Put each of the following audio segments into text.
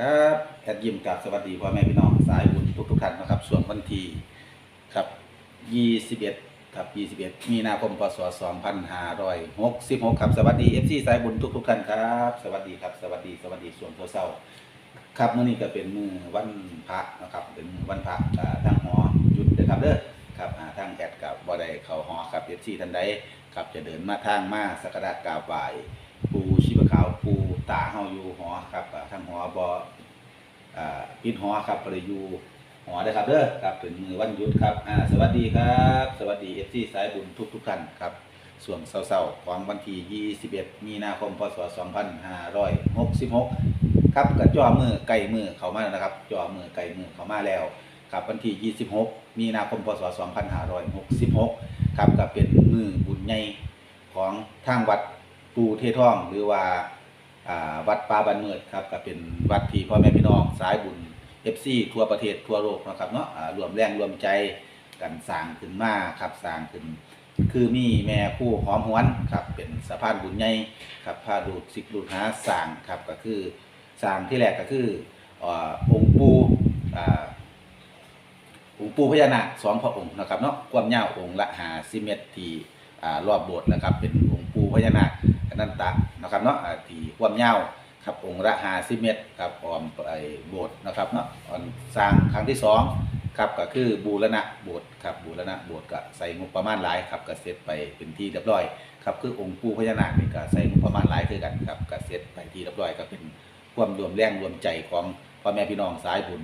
ครับแอดยิมกับสวัสดีพ่อแม่พี่น้องสายบุญทุกทุกท่านนะครับ ส่วนวันที่ครับ 21ครับ21 มีนาคมพศ2566ครับสวัสดี FC สายบุญทุกทุกท่านครับ สวัสดีครับ สวัสดีสวัสดีส่วนเศร้าครับมื้อนี้ก็เป็นมือวันพระนะครับเป็นวันพระทางหอหยุดนะครับเด้อครับทางแอดกับบ่ได้เขาหอครับ FC ท่านใดครับจะเดินมาทางมาสักการะกราบไหว้ปูชีพ ขาวปูตาเฮาอยู่หอครับอ่าทางหอบอ่าปิดหอครับบ่ได้อยู่หอเด้อครับเด้อครับเป็นมือวันหยุดครับอ่าสวัสดีครับ สวัสดี FC สายบุญทุกทุกๆท่านครับส่วนเช้าๆของวันที่21 มีนาคมพศ 2566 ครับกับจ่อมือไก่มือเข้ามาแล้วนะครับจ่อมือไก่มือเข้ามาแล้ว ครับวันที่ 26 มีนาคม พศ 2566 ครับก็เป็นมือบุญใหญ่ของทางวัด ปูเทท่องหรือว่าวัดป่าบันเมิดครับก็เป็นวัดที่พ่อแม่พี่น้องสายบุญ FC ทั่วประเทศทั่วโลกนะครับเนาะรวมแรงรวมใจกันสร้างขึ้นมาครับสร้างขึ้น คือมีแม่คู่หอมหวนครับเป็นสะพานบุญใหญ่ครับพาดูกศิษย์ลูกหาสร้างครับก็คือสร้างที่แรกก็คือองค์ปูองค์ปูพญานาคสองพระองค์นะครับเนาะความยาวองค์ละหาสิเมตรที่รอบโบสถ์นะครับ เป็นองค์ปูพญานาค อนันตะนะครับเนาะอ่าที่ความยาวครับองค์ละหาสิเมตรครับออมไอโบสถ์นะครับเนาะออนสร้างครั้งที่สองครับก็คือบูรณะโบสถ์ครับบูรณะโบสถ์ก็ใส่งบประมาณหลายครับก็เสร็จไปเป็นที่เรียบร้อยครับคือองค์ปู่พญานาคนี่ก็ใส่งบประมาณหลายคือกันครับก็เสร็จไปที่เรียบร้อยก็เป็นความรวมแรงรวมใจของพ่อแม่พี่น้องสายบุญ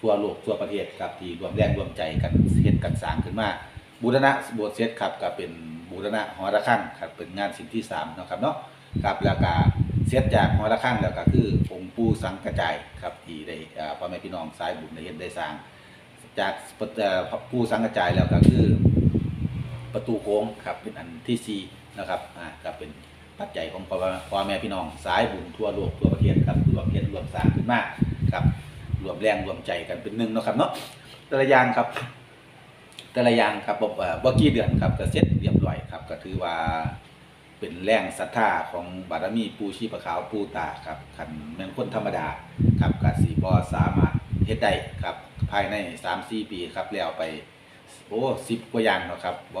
ทั่วโลกทั่วประเทศครับที่รวมแรงรวมใจกันเฮ็ดกันสร้างขึ้นมาบูรณะโบสถ์เสร็จครับก็เป็น บูรณะหอระฆังครับเป็นงานสิ่งที่สามนะครับเนาะครับแล้วก็เสร็จากหอระฆังแล้วก็คือองค์ปู่สังกระจายครับที่ได้พ่อแม่พี่น้องสายบุญได้เฮ็ดได้สร้าง จากปู่สังกระจายแล้วก็คือประตูโค้งครับเป็นอันที่สี่นะครับอ่าก็เป็นปัจจัยของพ่อแม่พี่น้องสายบุญทั่วโลกทั่วประเทศครับรวมเฮ็ดรวมสร้างขึ้นมากครับรวมแรงรวมใจกันเป็นหนึ่งนะครับเนาะแต่ละอย่างครับ แต่ละอย่างครับบ่เอ่อบ่กี่เดือนครับก็เสร็จเรียบร้อยครับ ก็ถือว่าเป็นแรงศรัทธาของบารมีปูชีพขาวปูตาครับคันแม่นคนธรรมดาครับก็สิบ่สามารถเฮ็ดได้ครับ ภายใน3-4ปีครับแล้วไปโอ้10กว่าอย่างนะครับบ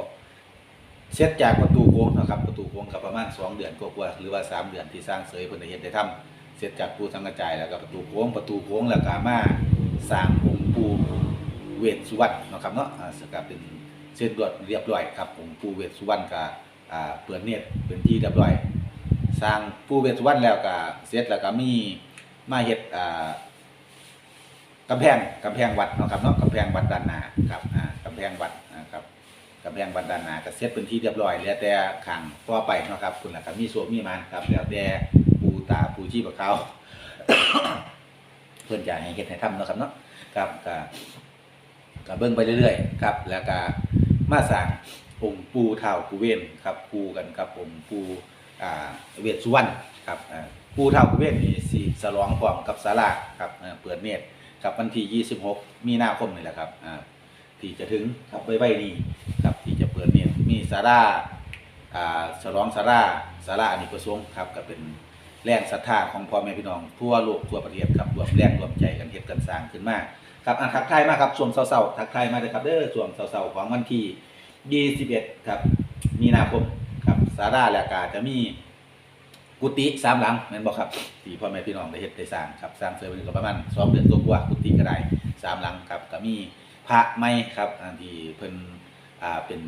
เสร็จจากประตูโค้งนะครับประตูโค้งก็ประมาณ2เดือนกว่าๆหรือว่า3เดือนที่สร้างเสยเพิ่นได้เฮ็ดได้ทำเสร็จจากปูสังกระจายแล้วก็ประตูโค้งประตูโค้งแล้วก็มาสร้างองค์ปูเวทสุวรรณนะครับเนาะสกับเป็น เส้นดวนเรียบร้อยครับองค์ปู่เวทสุวรรณก็อ่าเปิดเนตรเป็นที่เรียบร้อย สร้างปู่เวทสุวรรณแล้วก็เสร็จแล้วก็มีมาเฮ็ดอ่ากำแพงกำแพงวัดเนาะครับเนาะกำแพงวัดด้านหน้าครับอ่ากำแพงวัดนะครับกำแพงวัดด้านหน้าก็เสร็จเป็นที่เรียบร้อยเหลือแต่ข้างต่อไปเนาะครับคุณล่ะครับมีโสวมีมันครับแล้วแต่ปูตาปูชีพเขาเพิ่อนจะให้เฮ็ดให้ทำเนาะครับเนาะครับก็ก็เบิ่งไปเรื่อยๆครับ แล้วก็ มาสร้างองค์ปูเท่าปูเวนครับปูกันครับองค์ปูอ่าเวทสุวรรณครับอ่าปูเท่าปูเวนนี่สิสลองพร้อมกับศาลาครับเปิดเนตรครับวันที่ 26 มีนาคมนี่แหละครับอ่าที่จะถึงครับไว้ๆนี้ครับที่จะเปิดเนตรมีศาลาอ่าฉลองศาลาศาลาอเนกประสงค์ครับก็เป็นแรงศรัทธาของพ่อแม่พี่น้องทั่วโลกทั่วประเทศครับรวมแรงรวมใจกันเฮ็ดกันสร้างขึ้นมา ครับอะทักทายมาครับช่วงเช้าๆทักทายมาเลยครับเด้อช่วงเช้าๆของวันที่ 21 ครับ มีนาคมครับสาราและกาจะมีกุฏิสามหลังแม่นบ่ครับที่พ่อแม่พี่น้องได้เฮ็ดได้สร้างครับสร้างเสร็จเป็นก็ประมาณ2เดือนกว่ากุฏิก็ได้สามหลังครับก็มีพระไม้ครับอันที่เพิ่นอ่าเป็น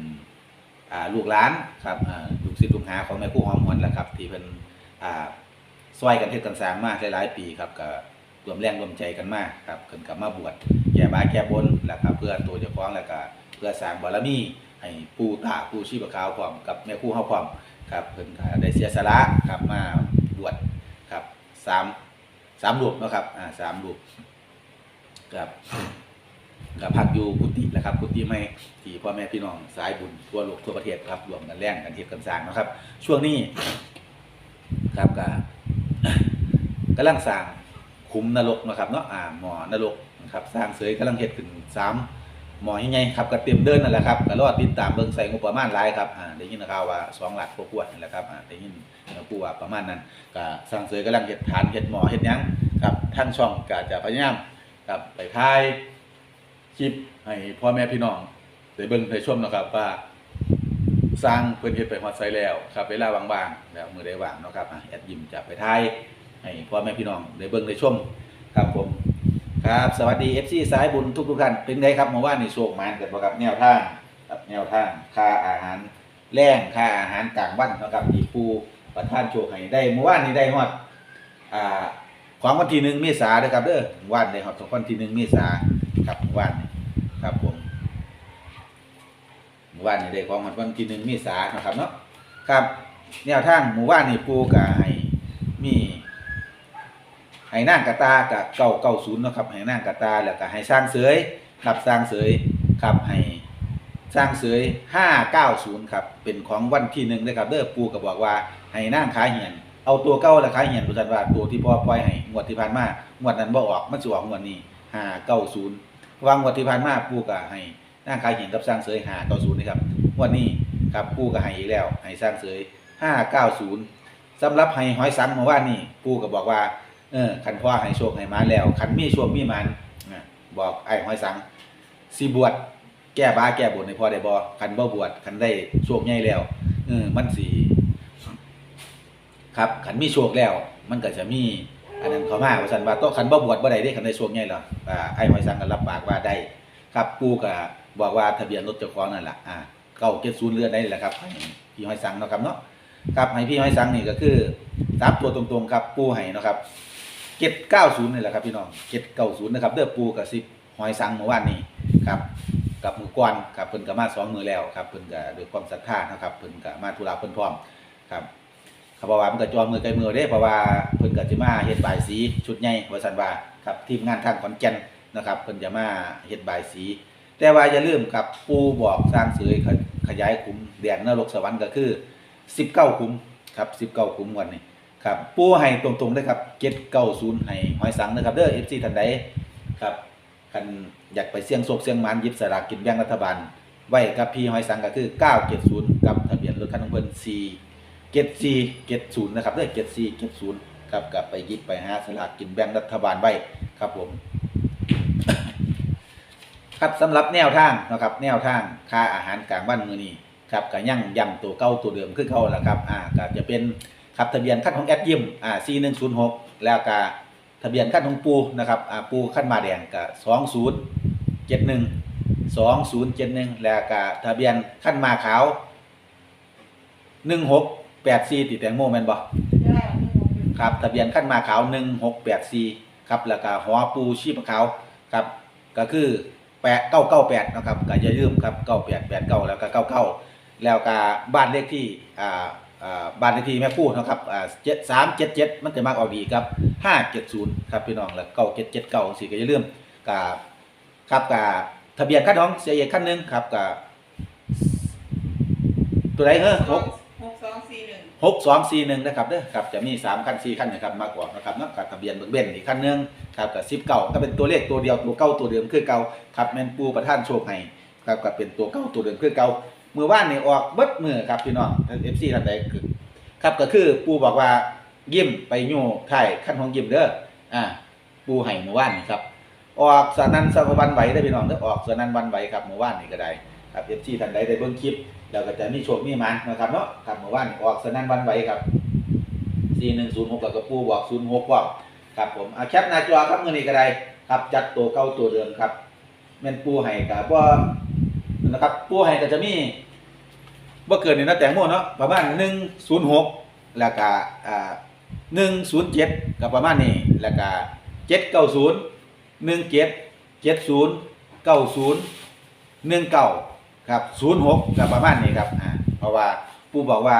อ่าลูกหลานครับอ่าลูกศิษย์ลูกหาของแม่ครูหอมหวนแหละครับ ที่เพิ่นอ่าซอยกันเฮ็ดกันสร้างมาหลายๆปีครับก็ รวมแรงรวมใจกันมากครับเพิ่นกับมาบวชแก่บ้าแก่บนแล้วก็เพื่อตัวเจ้าของแล้วก็เพื่อสร้างบารมีให้ปู่ตาปู่ชีพขาวพร้อมกับแม่ครูเฮาพร้อมครับเพิ่นก็ได้เสียสละครับมาบวชครับสามสามรูปนะครับอ่าสามรูปครับก็พักอยู่กุฏิแหละครับกุฏิไม่ที่พ่อแม่พี่น้องสายบุญทั่วโลกทั่วประเทศครับรวมกันแรงกันเฮ็ดกันสร้างนะครับ ช่วงนี้ครับก็กำลังสร้าง ขุมนรกนะครับเนาะอ่าหมอนรกนะครับสร้างเสยกำลังเฮ็ดขึ้นสามหมอยังไงครับก็เตรียมเดินนั่นแหละครับก็รอติดตามเบิ่งใส่งบประมาณหลายครับอ่าได้ยินข่าวว่า2หลักกว่าๆนั่แหละครับอ่าได้ยินผู้ว่าประมาณนั้นก็สร้างเสยกำลังเฮ็ดฐานเฮ็ดหมอเฮ็ดหยังครับทางช่องก็จะพยายามครับไปถ่ายคลิปให้พ่อแม่พี่น้องได้เบิ่งได้ชมนะครับว่าสร้างเพิ่อนเฮ็ดไปฮอดไสแล้วครับเวลาว่างๆแล้วมือใดว่างเนาะครับอะแอดยิมจะไปถ่าย ให้พ่อแม่พี่น้องได้เบิ่งได้ชมครับผม ครับสวัสดี FC สายบุญทุกทุกท่านเป็นไงครับเมื่อวานนี่โชคมานกันบ่ครับแนวทางครับแนวทางค่าอาหารแรงค่าอาหารกลางวันเนะครับที่ปูประทานโชคให้ได้เมื่อวานนี้ได้ฮอดอ่าของวันที่หนึ่งเมษายนเด้อครับเด้อเมื่อวานได้ฮอดของวันที่หนึ่งเมษาครับเมื่อวานครับผมเมื่อวานนี้ได้ของวันที่หนึ่งเมษานะครับเนาะครับแนวทางเมื่อวานนี่ปูก็ให้มี ให้นางกระตากับเก่าเก่าศูนย์นะครับให้นางกระตาแล้วก็ให้สร้างเสยครับสร้างเสยครับให้สร้างเสยห้าเก้าศูนย์ครับเป็นของวันที่หนึ่งนะครับเด้อปูก็บอกว่าให้นางขาเหียนเอาตัวเก้าและขาเหียนดูจันว่าตัวที่พ่อปล่อยให้งวดที่ผ่านมางวดนั้นบ่ออกมันสิออกงวดนี้ห้าเก้าศูนย์วางงวดที่ผ่านมาปูก็ให้นางขาเหียนกับสร้างเสยห้าเก้าศูนย์นี่ครับงวดนี้ครับปูก็ให้อีกแล้วให้สร้างเสยห้าเก้าศูนย์สำหรับให้หอยสังเมื่อวานนี้ปูก็บอกว่า เออคันพ่อให้โชคให้มาแล้วคันมีโชคมีมันบอกไอ้ห้อยสังสิบวชแก้บ้าแก้บนให้พ่อได้บ่คันบ่บวชคันได้โชคใหญ่แล้วเออมันสิครับคันมีโชคแล้ว มันก็จะมีอันนั้นเข้ามาว่าซั่นว่าโตคันบ่บวชบ่ได้เด้คันได้โชคใหญ่แล้วอ่าไอ้ห้อยสังก็รับปากว่าได้ ครับปู่ก็บอกว่าทะเบียนรถเจ้าของนั่นแหละอ่า970เรือนได้แหละครับให้พี่ห้อยสังเนาะครับเนาะครับให้พี่ห้อยสังนี่ก็คือสามตัวตรงๆครับปู่ให้เนาะครับ เจ็ดเก้าศูนย์นี่แหละครับพี่น้องเจ็ดเก้าศูนย์นะครับเด้อปูกับสิบหอยสังเมื่อวานนี้ครับกับมือกวนครับเพิ่นก็มาสองมือแล้วครับเพิ่นก็ด้วยความศรัทธานะครับเพิ่นก็มาธุระเพิ่นพร้อมครับเขาบอกว่ามันก็จอมือไกลมือเด้เพราะว่าเพิ่นก็สิมาเฮ็ดบายสีชุดใหญ่ว่าซั่นว่าครับทีมงานทางขอนแก่นนะครับเพิ่นจะมาเฮ็ดบายสี แต่ว่าอย่าลืมครับปูบอกสร้างเสยขขยายขุมแดนนรกสวรรค์ก็คือ 19ขุมครับ19ขุมวันนี้ ครับปูให้ตรงๆเลยครับเจ็ดเก้าศูนย์ให้หอยสังนะครับเด้อเอฟซีท่านใดครับคันอยากไปเสี่ยงโชคเสี่ยงมานยิบสลากกินแบ่งรัฐบาล ไว้กับพี่หอยสังก็คือเก้าเจ็ดศูนย์กับทะเบียนรถคันของเพิ่นสี่เจ็ดสี่เจ็ดศูนย์นะครับเด้อเจ็ดสี่เจ็ดศูนย์ครับกับไปยิบไปหาสลากกินแบ่งรัฐบาลไว้ครับผม ครับสำหรับแนวทางนะครับ แนวทางค่าอาหารกลางวันมื้อนี้ครับก็ยังย้ำตัวเก่าตัวเดิมคือเก่าแหละครับ อ่าก็จะเป็น ครับทะเบียนขั้นของแอดยิมอ่า4106แล้วก็ทะเบียนขั้นของปูนะครับอ่าปูขั้นมาแดงก็2071 2071แล้วก็ทะเบียนขั้นมาขาว1684ติดแตงโมแมนบ่ครับทะเบียนขั้นมาขาว1684ครับแล้วก็หอปูชีพขาวครับก็คือ8998นะครับก็อย่าลืมครับ9889แล้วก็99แล้วก็บ้านเลขที่อ่า อ่าบ้านเลขที่แม่พูดนาะครับอ่าเจ็ดสามเจ็ดเจ็ดมันจะมากออกดีครับห้าเจ็ดศูนย์ครับพี่น้องแล้วเก้าเจ็ดเจ็ดเก้าสี่ก็อย่าลืมกับครับกับทะเบียนขั้นน้องเสียเอกขั้นหนึ่งครับกับตัวไหนเฮ้อหกหกสองสี่หนึ่งหกสองสี่หนึ่งนะครับเด้อครับจะมีสามขั้นสี่ขั้นนะครับมากกว่านะครับเนาะกับทะเบียนเบิกเบนอีกขั้นหนึ่งครับกับสิบเก้าก็เป็นตัวเลขตัวเดียวตัวเก้าตัวเดิมคือเก่าครับแมนปูประท่านโชคให้ครับกับเป็นตัวเก้าตัวเดิมคือเก่า มือว่านนี่ออกเบิดมือครับพี่น้องเอฟซีท่านใดคือครับก็คือปูบอกว่ายิ้มไปโย่ไทยขั้นของยิ้มเด้ออ่าปูให้มือว่านนี่ครับออกสนันสะวันไหวได้พี่น้องเด้อออกสนันวันไหวครับมือว่านนี่ก็ได้ครับเอฟซีท่านใดได้เบิ่งคลิปแล้วก็จะมีโชคมีมันนะครับเนาะครับมือว่านออกสนันวันไหวครับ4106แล้วก็ปูบอก06ว่าครับผมเอาแคปหน้าจอครับมื้อนี้ก็ได้ครับจัดตัวเก่าตัวเดิมครับแม่นปูให้ก็บ่ นะครับผู้ให้ก็จะมีบ่เกินนี่เนะแตงโมเนาะประมาณ106แล้วก็อ่า107ก็ประมาณนี้แล้วก็790 17 70 90 19ครับ06ก็ประมาณนี้ครับอ่าเพราะว่าปู่บอกว่า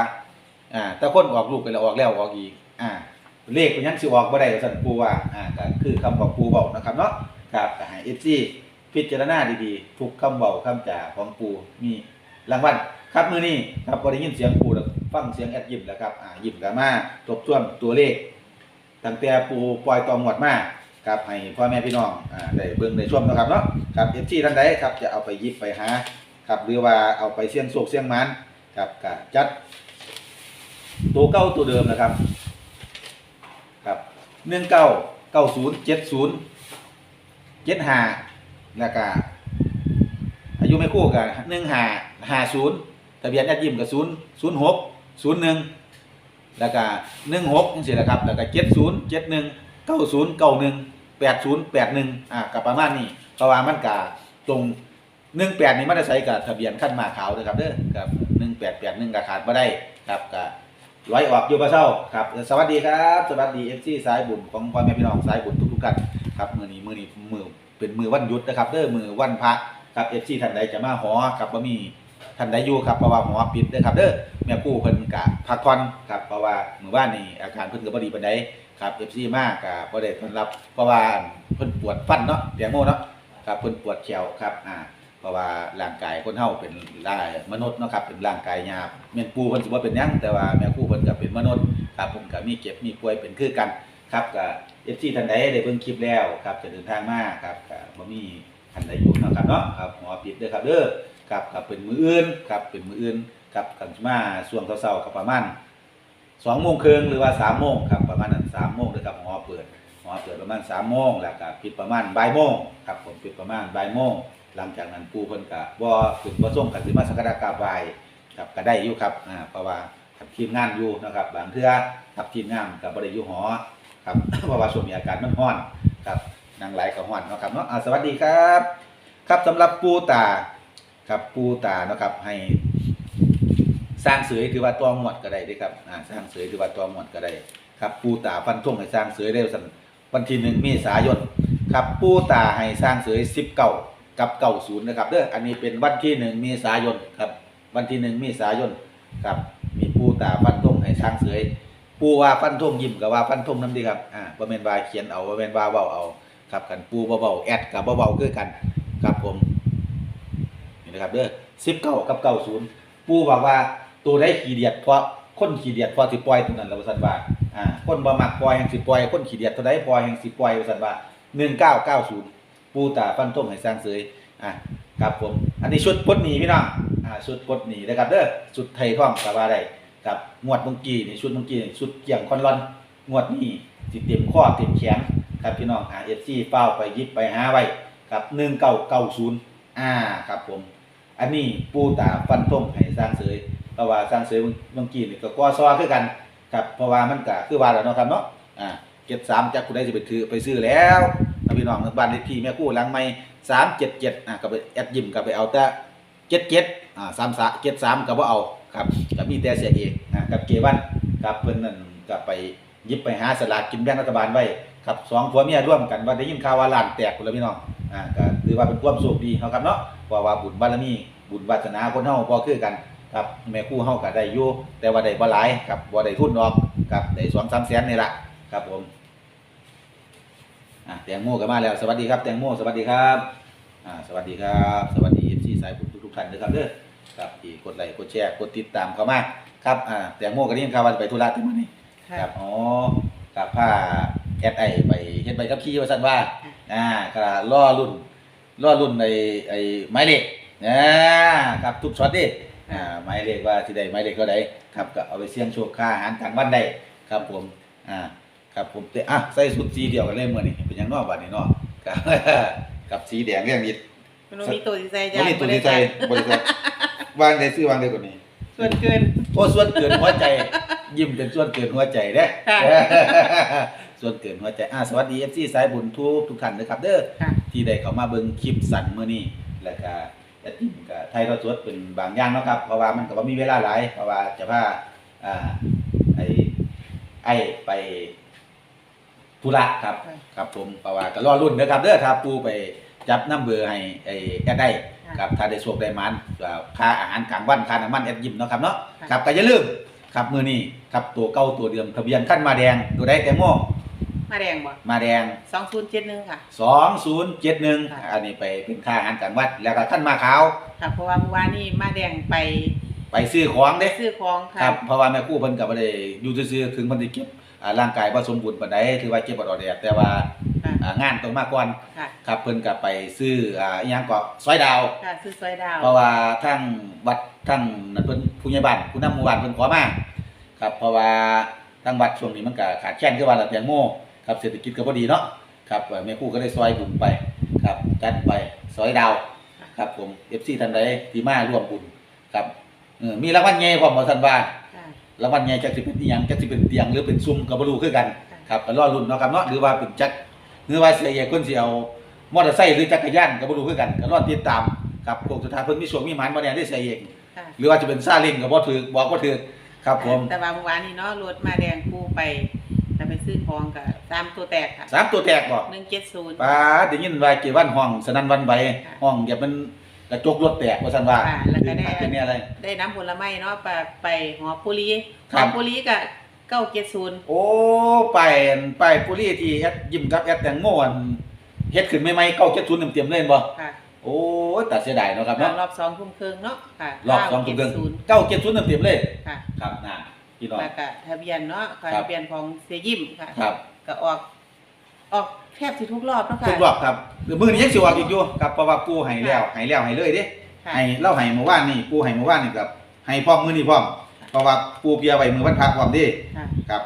อ่าแต่คนออกลูกไปแล้วออกแล้วออกอีกอ่าเลขมันยังสิออกบ่ได้ว่าซั่นปู่ว่าอ่าก็คือคำของปู่บอกนะครับเนาะครับให้ FC พิจารณาดีๆทุกคำเบาคำจ่าของปูมีรางวัลครับมือนี้ครับพอได้ยินเสียงปูแล้วฟังเสียงแอดยิมแล้วครับอ่ายิมกับมาทบทวนตัวเลขตั้งแต่ปูปล่อยตองหมดมาครับให้พ่อแม่พี่น้องอ่าได้เบิ่งได้ชมนะครับเนาะครับ FC ท่านใดครับจะเอาไปหยิบไปหาครับหรือว่าเอาไปเสี่ยงโชคเสี่ยงมันครับก็จัด ตัวเก้าตัวเดิมนะครับครับหนึ่งเก้าเก้าศูนย์เจ็ดศูนย์เจ็ดห้า แล้วก็อายุไม่คู่กันหนึ่งหาหาศูนย์ทะเบียนแอดยิมกับศูนย์ศูนย์หกศูนย์หนึ่งแล้วก็หนึ่งหกนี่สิแหละครับแล้วก็เจ็ดศูนย์เจ็ดหนึ่งเก้าศูนย์เก้าหนึ่งแปดศูนย์แปดหนึ่งอ่ากับประมาณนี้เพราะว่ามันกาตรงหนึ่งแปดนี่มันจะใช้กับทะเบียนขั้นมาขาวนะครับเด้อครับหนึ่งแปดแปดหนึ่งกขาดมาได้ครับกับร้อยออกอยู่ปะเช้าครับ สวัสดีครับ สวัสดีเอฟซีสายบุญของพ่อแม่พี่น้องสายบุญทุกๆกันครับมือนี้มือนี้มือ เป็นมือวันหยุดนะครับเด้อมือวันพระครับเอฟซีท่านใดจะมาหอครับบ่มีท่านใดอยู่ครับเพราะว่าหอปิดเด้อครับเด้อแม่กู้เพิ่นกะพักผ่อนครับเพราะว่ามือว่านนี้อาการเพิ่นก็บ่ดีปานใดครับเอฟซีมากกะบ่ได้ต้อนรับเพราะว่าเพิ่นปวดฟันเนาะแตงโมเนาะครับเพิ่นปวดแขวครับอ่าเพราะว่าร่างกายคนเฮาเป็นร่างมนุษย์เนาะครับเป็นร่างกายหยาบแม่นปูเพิ่นสิบ่เป็นหยังแต่ว่าแม่ครูเพิ่นก็เป็นมนุษย์ครับผมก็มีเจ็บมีป่วยเป็นคือกันครับก็ FC ท่านใดได้เบิ่งคลิปแล้วครับจะเดินทางมาครับก็บ่มีท่านใดอยู่เนาะครับเนาะครับหมอปิดเด้อครับเด้อครับก็เป็นมืออื่นครับเป็นมืออื่นครับกันมาช่วงเช้าๆก็ประมาณ2โมงครึ่งหรือว่า3โมงครับประมาณนั้น3โมงเด้อครับหมอเปิดหมอเปิดประมาณ3โมงแล้วก็ปิดประมาณบ่ายโมงครับผมปิดประมาณบ่ายโมงหลังจากนั้นปูเพิ่นก็บ่ขึ้นบ่ส่งกันสิมาสักการะกราบไหว้ครับก็ได้อยู่ครับอ่าเพราะว่ากับทีมงานอยู่นะครับบางเทื่อกับทีมงานก็บ่ได้อยู่หอ ครับ เพราะว่าช่วงนี้อากาศมันร้อนครับนางไหลายก็ร้อนเนาะครับเนาะสวัสดีครับ ครับสำหรับปูตาครับปูตาเนาะครับให้สร้างเสยคือว่าตัวหมวดก็ได้ด้ครับอ่าสร้างเสยคือว่าตัวหมวดก็ได้ครับปูตาฟันธงให้สร้างเสยได้สั่นวันที่หนึ่งเมษายนครับปูตาให้สร้างเสย19กับเก่าศูนย์นะครับเด้ออันนี้เป็นวันที่หนึ่งเมษายนครับ วันที่หนึ่งเมษายนครับมีปูตาฟันธงให้ช้างเสย ปูว่าฟันธงยิ้มกับว่าฟันธงน้ำดีครับอ่าบ่แม่นว่าเขียนเอาบ่แม่นว่าเว้าเอาครับกันปูบ่เว้าแอดกับบ่เว้าคือกันครับผมนี่นะครับเด้อ19กับ90ปูบอกว่าตัวได้ขี้เดียดเพราะคนขี้เดียดพอสิปล่อยตัวนั้นแล้วว่าซั่นว่าอ่าคนบ่มักปล่อยแห่งสิปล่อยคนขี้เดียดเท่าใดปล่อยแห่งสิปล่อยว่าซั่นว่า1990ปูตาฟันต้มให้สร้างเสยอะครับผม อันนี้ชุดปดหนีพี่น้องอ่าชุดปดหนีนะครับเด้อชุดไทยท่องกับว่าได้ กับงวดเมื่อกี้นี่ชุดเมื่อกี้นี่ชุดเกี่ยงคอนรอนงวดนี้สิเต็มข้อเต็มแขนครับพี่น้องอ่าเอฟซีเป้าไปยิบไปหาไว้กับหนึ่งเก้าเก้าศูนย์อ่าครับผม อันนี้ปูตาฟันต้มให้สร้างเสยเพราะว่าสร้างเสยเมื่อกี้นี่ก็กอซอคือกันครับเพราะว่ามันก็คือว่าแล้วเนาะครับเนาะอ่าเก็บสามจากคุณได้จะไปถือไปซื้อแล้วพี่น้องบ้านเลขที่แม่กู้หลังไม่สามเจ็ดเจ็ดอะก็ไปแอดยิมก็ไปเอาแต่เจ็ดเจ็ดอ่าสามสาเจ็ดสามก็บ่าเอา ครับก็มีแต่เสียเองอ่ากับเกวันกับเพิ่นนั่นก็ไปยิบไปหาสลากกินแบ่งรัฐบาลไว้ครับสองผัวเมียร่วมกันว่าได้ยินข่าวว่าล้านแตกพุ่นล้วพี่น้องอ่าก็ถือว่าเป็นความโชคดีเฮาครับเนาะเพราะว่าบุญบารมีบุญวาสนาคนเฮาบ่คือกันครับแม่กู้เฮาก็ได้อยู่แต่ว่าได้บ่หลายครับบ่ได้ทุนออกครับได้2-3แสนนี่ล่ะครับผมอะแตงโมก็มาแล้วสวัสดีครับแตงโมสวัสดีครับอ่าสวัสดีครับ สวัสดีที่สายบุญทุกๆท่านด้วยครับเด้อ ครับที่กดไลค์กดแชร์กดติดตามเข้ามาครับอ่าแตงโมก็นี่ข่าวว่าจะไปธุระที่มื้อนี้ครับอ๋อกับผ้าแอดไอไปเฮ็ดใบขับขี่ว่าซั่นว่าอ่าก็ล่อรุ่นล่อรุ่นในไอ้ไม้เหล็กอ่าครับทุกช็อตดิอ่าไม้เหล็กว่าสิได้ไม้เหล็กเท่าใดครับก็เอาไปเสี่ยงโชคค่าอาหารกลางวันได้ครับผมอ่าครับผมแต่อะใส่ชุดสีเดียวกันเลยมื้อนี้เป็นหยังเนอกบัดนี้เนาะกับ กับสีแดงเรื่องนี้ มันบ่มีตัวที่ใส่บ่ยามีตัวที่ใจบ่ได้ใส่ วางได้ซื้อวางได้กว่านี้ส่วนเกิน โอ้ส่วนเกินหัวใจ ยิ้มเป็นส่วนเกินหัวใจเด้ค่ะ ส่วนเกินหัวใจอะสวัสดี FC สายบุญทุกทุกท่านนะครับ เด้อค่ะ ที่ได้เข้ามาเบิ่งคลิปสั้นมื้อนี้แล้วก็แอดมินก็ไทยทอดสดเป็นบางอย่างเนาะครับเพราะว่ามันก็บ่มีเวลาหลายเพราะว่าจะพาอ่าไอ้ไอ้ไปธุระครับค่ะครับผมเพราะว่าก็รอรุ่นนะครับเด้อถ้าปูไปจับน้ำเบอร์ให้ไอ้แอดได้ ครับถ้าได้โชคได้มันก็ค่าอาหารกลางวันค่าน้ำมันแอดยิ้มเนาะครับเนาะค่ะ ครับก็อย่าลืมครับมื้อนี้ครับตัวเก่าตัวเดิมทะเบียนขั้นมาแดงตัวใดแตงโมมาแดงบ่มาแดง2071ค่ะ 2071ค่ะอันนี้ไปเป็นค่าอาหารกลางวันแล้วก็ขั้นมาขาว ค่ะ เพราะว่าเมื่อวานนี้มาแดงไปไปซื้อของไปเด้ ซื้อของค่ะครับเพราะว่าแม่ครู่เพิ่นก็บ่ได้อยู่ซื่อๆถึงเพิ่นสิเก็บอ่าร่างกายบ่สมบูรณ์ปานใดถือว่าเก็บบ่ดอแดดแต่ว่า ค่ะอ่างานตรงมาก่อนค่ะครับเพิ่นก็ไปซื้ออ่าอีหยังก็ซอยดาว ค่ะซื้อซอยดาวเพราะว่าทั้งวัดทั้งนั่นเพิ่นผู้ใหญ่บ้านผู้นำหมู่บ้านเพิ่นขอมาครับเพราะว่าทั้งวัดช่วงนี้มันก็ขาดแคลนคือว่าละแตงโมครับเศรษฐกิจก็บ่ดีเนาะครับเอ่อแม่ครูก็ได้ซอยบุญไปครับจัดไปซอยดาวครับผม FC ท่านใดที่มาร่วมบุญครับเออมีรางวัลใหญ่พร้อมบ่ท่านว่า ค่ะรางวัลใหญ่จักสิเป็นอีหยังจักสิเป็นเตียงหรือเป็นซุ้มก็บ่รู้คือกัน ค่ะ ครับก็รอลุ้นเนาะครับเนาะหรือว่าเป็นจัก รหรือว่าเสียเอกเพิ่นสิเอามอเตอร์ไซค์หรือจักรยานก็บ่รู้คือกันก็รอติดตามครับพวกสุดท้ายเพิ่นมีโชคมีหมานบ่แน่ได้เสียเอกค่ะหรือว่าจะเป็นซาเล้งก็บ่ถูกบอกบ่ถูกครับผมแต่ว่าเมื่อวานนี้เนาะรถมาแดงกูไปจะไปซื้อของกับตามตัวแตกค่ะสามตัวแตกบ่หนึ่งเจ็ดศูนย์ ป้าได้ยินว่าเกี่วันห้องสนั่นหวันไหวค่ะห้องอย่ามันกระจกรถแตกว่าซั่นว่าค่ะแล้วก็ได้ เป็นเนี่ยอะไร ได้น้ำผลไม้เนาะไปไปหอปุรีคหรัอบ ปุรีกับ เก้าเจ็ดศูนย์โอ้ไปอันไปปุรีที่แอดยิ้มกับแอดแตงโมอันเฮ็ดขึ้นใหม่ๆ970เต็มๆเลยเห็นบ่ค่ะโอ้ยตัดเสียดายเนาะครับเนาะรอบสองทุ่มครึ่งเนาะค่ะรอบสองทุ่มครึ่งศูนย์เก้าเจ็ดศูนย์เต็มๆเลยค่ะครับน่ะพี่น้องแล้วก็ทะเบียนเนาะค่ะครับทะเบียนของเสียยิ้มค่ะครับก็ออกออกแทบสิทุกรอบเนาะค่ะทุกรอบครับเดี๋ยวมื้อนี้ยังสิว่าอีกอยู่ครับเพราะว่าปูให้แล้วให้แล้วให้เลยเด้ค่ะให้เล่าให้เมื่อวานนี่ปูให้เมื่อวานนี่ครับให้พร้อมมื้อนี้พร้อม เพราะว่าปูเพียไว้มื้อวันพักพร้อมเดิค่ะ ครับ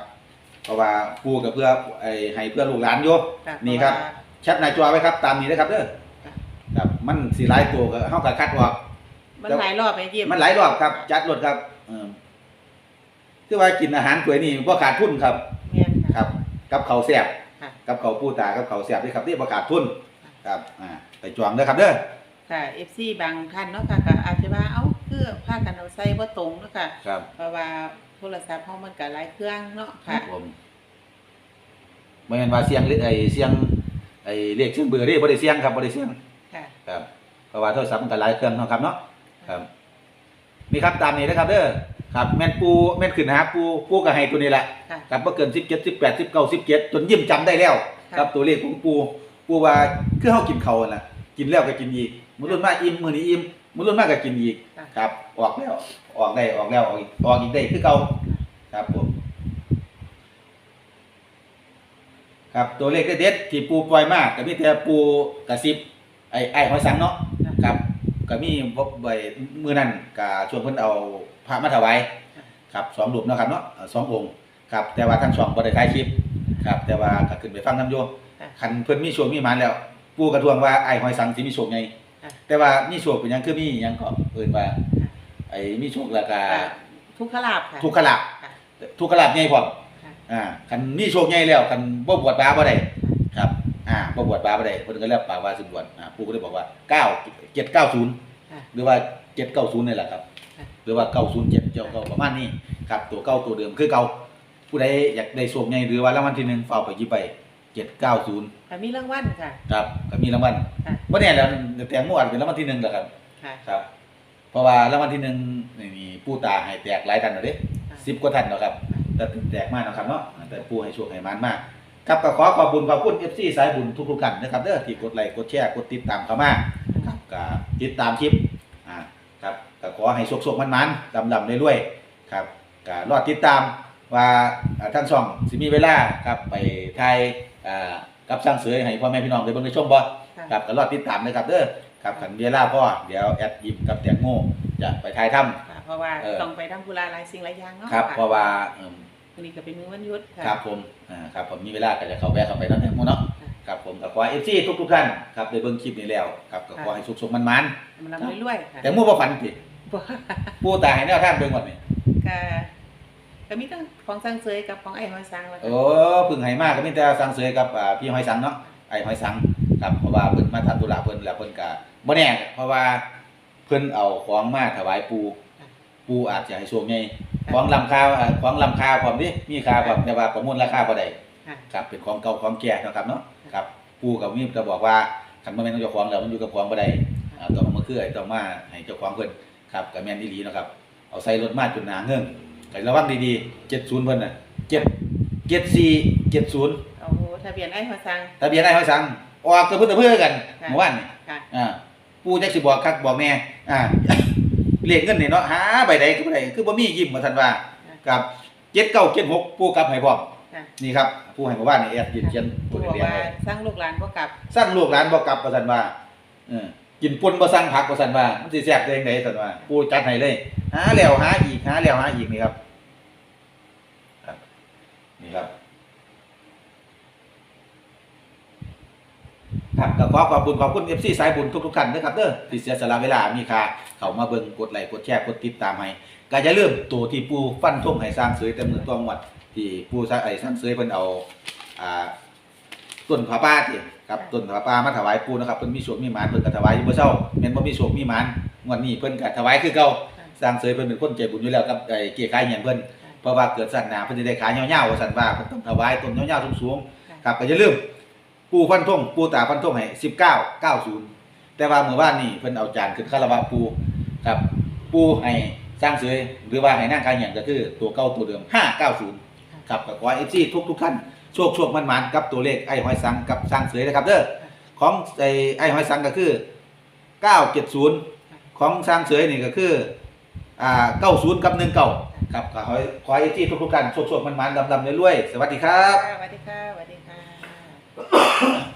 เพราะว่าปูก็เพื่อไอ้ให้เพื่อลูกหลานอยู่ค่ะ นี่ครับแคปหน้าจอไว้ครับตามนี้นะครับเด้อค่ะครับมันสิหลายตัวก็เฮาก็คัดออก มันหลายรอบไปยิ้มมันหลายรอบครับ จัดรถครับเออคือว่ากินอาหารถ้วยนี่บ่ขาดทุนครับเมียนคค่ะ รับ กับเขาวแซ่บค่ะ กับเขาวปูตากับเขาวแซ่บด้วยครับที่บ่ขาดทุน ครับ อ่า ไปจองเด้อครับเด้อ ค่ะ FC บางท่านเนาะค่ะก็อาจจะว่าเอ้า คือพากันเอาใส่บ่ตรงเนาะค่ะครับเพราะว่าโทรศัพท์เฮามันก็หลายเครื่องเนาะครัค่ะ บผมบ่แม่นว่าเสียงหรือไอ้เสียงไอ้เลขเสียงเบอร์เด้บ่ได้เสียงครับบ่ได้เสียง ค่ะ ครับเพราะว่าโทรศัพท์มันก็หลายเครื่องเนาะครับเนาะครับนี่ครับตามนี้นะครับเด้อครับแม่นปูแม่นขึ้นหาปูปูก็ให้ตัวนี้แหละค่ะครับบ่เกิน17 18 19 17จนยิ้มจำได้แล้ว ค่ะ ครับตัวเลขของปูปูว่าคือเฮากินข้าวนั่นล่ะ กินแล้วก็กินอีก มื้อรุ่นมาอิ่มมื้อนี้อิ่มมื้อรุ่นมาก็กินอีกค่ะ ครับ ออกแล้ว ออกได้ออกแล้วออกอีกออกอีกได้คือเก่าครับผม ครับตัวเลขเด็ดๆที่ปูปล่อยมากก็มีแต่ปูกระซิบไอ้ไอ้หอยสังเนาะครับก็มีบ่ใบมือนั้นก็ช่วงเพิ่นเอาพระมาถวายครับสองรูปเนาะครับเนาะเอ่อสององค์ครับแต่ว่าทั้งสองบ่ได้ถ่ายคลิปครับ แต่ว่าก็ขึ้นไปฟังนํอยู่ค่ะ คันเพิ่นมีโชคมีหมานแล้ว ปูกระทวงว่าไอ้หอยสังสิมีโชคไง ค่ะ แต่ว่ามีโชคเป็นหยังคือมีหยังก็เอิ้นว่าไอ้มีโชคแล้วก็ค่ะ ทุกขลาบค่ะ ทุกขลาภค่ะทุกขลาภใหญ่พร้อมค่ะ อ่าคันมีโชคใหญ่แล้วคันบ่บวชบาบ่ได้ครับ อ่าบ่บวชบาบ่ได้เพิ่นก็เรียกปากว่าสิบวชอ่าปู่ก็เลยบอกว่า9 790ค่ะ หรือว่า790นี่แหละครับ ค่ะ หรือว่า907เจ้าก็ประมาณนี้ครับตัวเก่าตัวเดิมคือเก่าผู้ใดอยากได้โชคใหญ่หรือว่ารางวัลที่หนึ่งเฝ้าไปหยิบไป 790ค่ะมีรางวัลค่ะ ครับก็มีรางวัลค่ะบ่แน่แล้วแตงโมอาจเป็นรางวัลที่หนึ่งแหละครับ ค่ะ ครับ เพราะว่ารางวัลที่หนึ่งนี่มีปู่ตาให้แตกหลายท่านแล้วเด้ค่ะ10กว่าท่านแล้วครับ แต่ตื่นแตกมากนะครับเนาะแต่ผู้ให้โชคให้มานมาก ครับก็ขอขอบคุณขอบคุณ FC สายบุญทุกๆท่านนะครับเด้อที่กดไลค์กดแชร์กดติดตามเข้ามาครับก็ติดตามคลิปอ่าครับก็ขอให้โชคๆมันๆดำๆเรื่อยๆครับก็รอติดตามว่าอ่าท่านช่องสิมีเวลาครับไปถ่าย อ่ากับสร้างเสยให้พ่อแม่พี่น้องได้เบิ่งได้ชมบ่ค่ะครับก็รอติดตามนะครับเด้อครับขันเวลาพ่อเดี๋ยวแอดยิมกับแตงโมจะไปถ่ายทำค่ะเพราะว่าเออ ต้องไปทำธุระหลายสิ่งหลายอย่างเนาะครับค่เพราะว่าเอิ่มวันนี้ก็เป็นมื้อวันหยุดค่ะครับผมอ่าครับผมมีเวลาก็จะเข้าแวะเข้าไปนั่นเองหมดเนาะค่ะ ครับผมก็ขอเอฟซีทุกทุกๆท่านครับได้เบิ่งคลิปนี้แล้วครับก็ขอให้สุขๆมันมันลำรวยๆค่ะๆแต่หมู่บ่ฝันติบ่ ปู่ตาให้แนวทางเบิ่งหมดนี่ ก็ ก็มีทั้งของสังเสยกับของไอ้หอยสังแล้วโอ้เพึ่งให้มากก็มีแต่สังเสยกับอ่าพี่หอยสังเนาะไอ้หอยสังครับเพราะว่าเพิ่นมาทำธุระเพิ่นแล้วเพิ่นก็บ่แน่เพราะว่าเพิ่นเอาของมาถวายปู่ปู่อาจจะให้โชคใหญ่ของลำค่าอ่าของลำค่าพร้อมดิมีค่าพร้อมแต่ว่าประมูลราคาบ่ได้ค่ะครับเป็นของเก่าของแก่เนาะครับเนาะครับปู่กับมีก็บอกว่าคันบ่แม่นของเจ้าของแล้วมันอยู่กับของบ่ได้อ่าต้องเอามาคือไอ้ต้องมาให้เจ้าของเพิ่นครับก็แม่นอีหลีเนาะครับเอาใส่รถมาจนหนาเงิง ก็ระวังดีๆ70เพิ่นน่ะ7 74 70โอ้โหทะเบียนไอ้หอยสัง ทะเบียนไอ้ห้อยสังออกกับเพิ่นตะเพื่อกันค่ะ เมื่อวานนี่ค่ะ อ่าปู่จักสิบอกคักบอกแน่อ่า เรียกเงินนี่เนาะหาใบใดก็บ่ได้คือบ่มียิ้มว่าซั่นว่าค่ะ กับ7976ปู่กลับให้พร้อมค่ะนี่ครับผู้ให้มาว่านี่แอดยืนเขียนตัวบอกเรียงว่าไว้สร้างลูกหลานบ่กลับ สร้างลูกหลานบ่กลับประสันว่าเออกินปนบ่สร้างผักประสันว่ามันสิแซ่บได้จังไดสันว่าผู้จัดให้เลย หาแล้วหาอีกหาแล้วหาอีกนี่ครับครับนี่ครับครับก็ขอขอบคุณขอบคุณ FC สายบุญทุกๆท่านนะครับเด้อที่เสียสละเวลามีค่าเข้ามาเบิ่งกดไลค์กดแชร์กดติดตามให้ก็อย่าลืมตัวที่ปูฟันธงให้สร้างเสยแต่มือตัวงวด ที่ปูสร้างไอ้สร้างเสยเพิ่นเอาอ่าต้นผาป่าที่ครับต้นผาป่ามาถวายปูนะครับเพิ่นมีโชคมีหมานเพิ่นก็ถวายอยู่บ่เช้าแม่นบ่มีโชคมีหมานงวดนี้เพิ่นก็ถวายคือเก่า สร้างเสยเพิ่นเป็นคนใจบุญอยู่แล้วกับไอ้เกียร์กายเหียนเพิ่นเพราะว่าเกิดสัตว์นาเพิ่นสิได้ขายยาวๆว่าซั่นว่าเพิ่นต้องถวายต้นยาวๆสูงๆครับก็อย่าลืมปูฟันธงปูตาฟันธงให้สิบเก้าเก้าศูนย์แต่ว่าเมื่อวานนี้เพิ่นเอาจานขึ้นคาราวะปูครับปูให้สร้างเสยหรือว่าให้นั่งกายอย่างก็คือตัวเก้าตัวเดิมห้าเก้าศูนย์ครับก็ขอเอฟซีทุกทุกๆท่านโชคโชคมันมันๆกับตัวเลขไอ้หอยสังกับสร้างเสยนะครับเด้อของไอ้ไอ้หอยสังก็คือเก้าเจ็ดศูนย์ของสร้างเสยนี่ก็คือ อ่าเก้าศูนย์กับหนึ่งเก้าครับขอขอเอฟซีทุกทุกๆท่านโชคโชคมันมันๆลำลำๆรวยๆสวัสดีครับ สวัสดีค่ะสวัสดีค่ะ